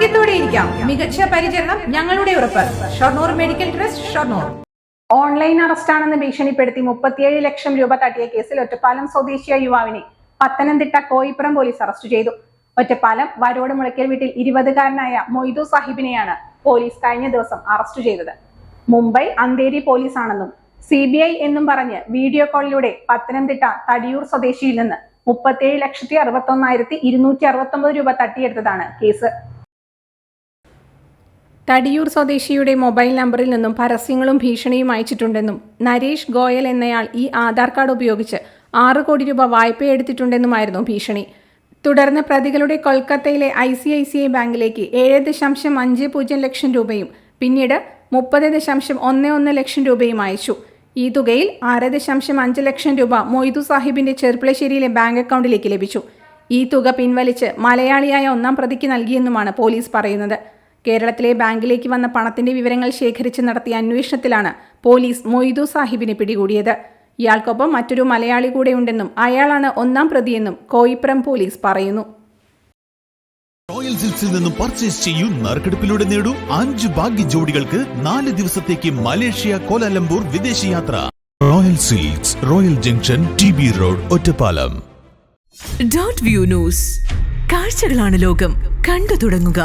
ആരോഗ്യത്തോടെ ഇരിക്കാം. മികച്ച പരിചരണം ഞങ്ങളുടെ ഉറപ്പ്. Shoranur medical trust Shoranur. Online അറസ്റ്റാണെന്ന് ഭീഷണിപ്പെടുത്തി മുപ്പത്തിയേഴ് ലക്ഷം രൂപ തട്ടിയ കേസിൽ ഒറ്റപ്പാലം സ്വദേശിയായ യുവാവിനെ പത്തനംതിട്ട കോയിപ്പുറം പോലീസ് അറസ്റ്റ് ചെയ്തു. ഒറ്റപ്പാലം വരോട് മുളയ്ക്കൽ വീട്ടിൽ ഇരുപതുകാരനായ മൊയ്തു സാഹിബിനെയാണ് പോലീസ് കഴിഞ്ഞ ദിവസം അറസ്റ്റ് ചെയ്തത്. മുംബൈ അന്തേരി പോലീസാണെന്നും സി ബി ഐ എന്നും പറഞ്ഞ് വീഡിയോ കോളിലൂടെ പത്തനംതിട്ട തടിയൂർ സ്വദേശിയിൽ നിന്ന് മുപ്പത്തിയേഴ് ലക്ഷത്തി അറുപത്തി ഒന്നായിരത്തി ഇരുന്നൂറ്റി അറുപത്തി ഒമ്പത് രൂപ തട്ടിയെടുത്തതാണ് കേസ്. തടിയൂർ സ്വദേശിയുടെ മൊബൈൽ നമ്പറിൽ നിന്നും പരസ്യങ്ങളും ഭീഷണിയും അയച്ചിട്ടുണ്ടെന്നും നരേഷ് ഗോയൽ എന്നയാൾ ഈ ആധാർ കാർഡ് ഉപയോഗിച്ച് ആറ് കോടി രൂപ വായ്പയെടുത്തിട്ടുണ്ടെന്നുമായിരുന്നു ഭീഷണി. തുടർന്ന് പ്രതികളുടെ കൊൽക്കത്തയിലെ I C I C I ബാങ്കിലേക്ക് ഏഴ് ദശാംശം അഞ്ച് പൂജ്യം ലക്ഷം രൂപയും പിന്നീട് മുപ്പത് ദശാംശം ഒന്ന് ഒന്ന് ലക്ഷം രൂപയും അയച്ചു. ഈ തുകയിൽ ആറ് ദശാംശം അഞ്ച് ലക്ഷം രൂപ മൊയ്തു സാഹിബിന്റെ ചെർപ്പളശ്ശേരിയിലെ ബാങ്ക് അക്കൗണ്ടിലേക്ക് ലഭിച്ചു. ഈ തുക പിൻവലിച്ച് മലയാളിയായ ഒന്നാം പ്രതിക്ക് നൽകിയെന്നുമാണ് പോലീസ് പറയുന്നത്. കേരളത്തിലെ ബാങ്കിലേക്ക് വന്ന പണത്തിന്റെ വിവരങ്ങൾ ശേഖരിച്ച് നടത്തിയ അന്വേഷണത്തിലാണ് പോലീസ് മൊയ്തു സാഹിബിനെ പിടികൂടിയത്. ഇയാൾക്കൊപ്പം മറ്റൊരു മലയാളി കൂടെയുണ്ടെന്നും അയാളാണ് ഒന്നാം പ്രതിയെന്നും കോയിപ്പുറം പോലീസ് പറയുന്നു. റോയൽ സിൽക്സിൽ നിന്നും പർച്ചേസ് ചെയ്യൂ നറുക്കെടുപ്പിലൂടെ നേടൂ അഞ്ച് ഭാഗ്യ ജോഡികൾക്ക് നാല് ദിവസത്തേക്ക് മലേഷ്യ കോലാലംപൂർ വിദേശയാത്ര Royal Silks Royal junction T B road Ottapalam. Dot view news കാഴ്ചകളാണ് ലോകം. കണ്ടു തുടങ്ങുക.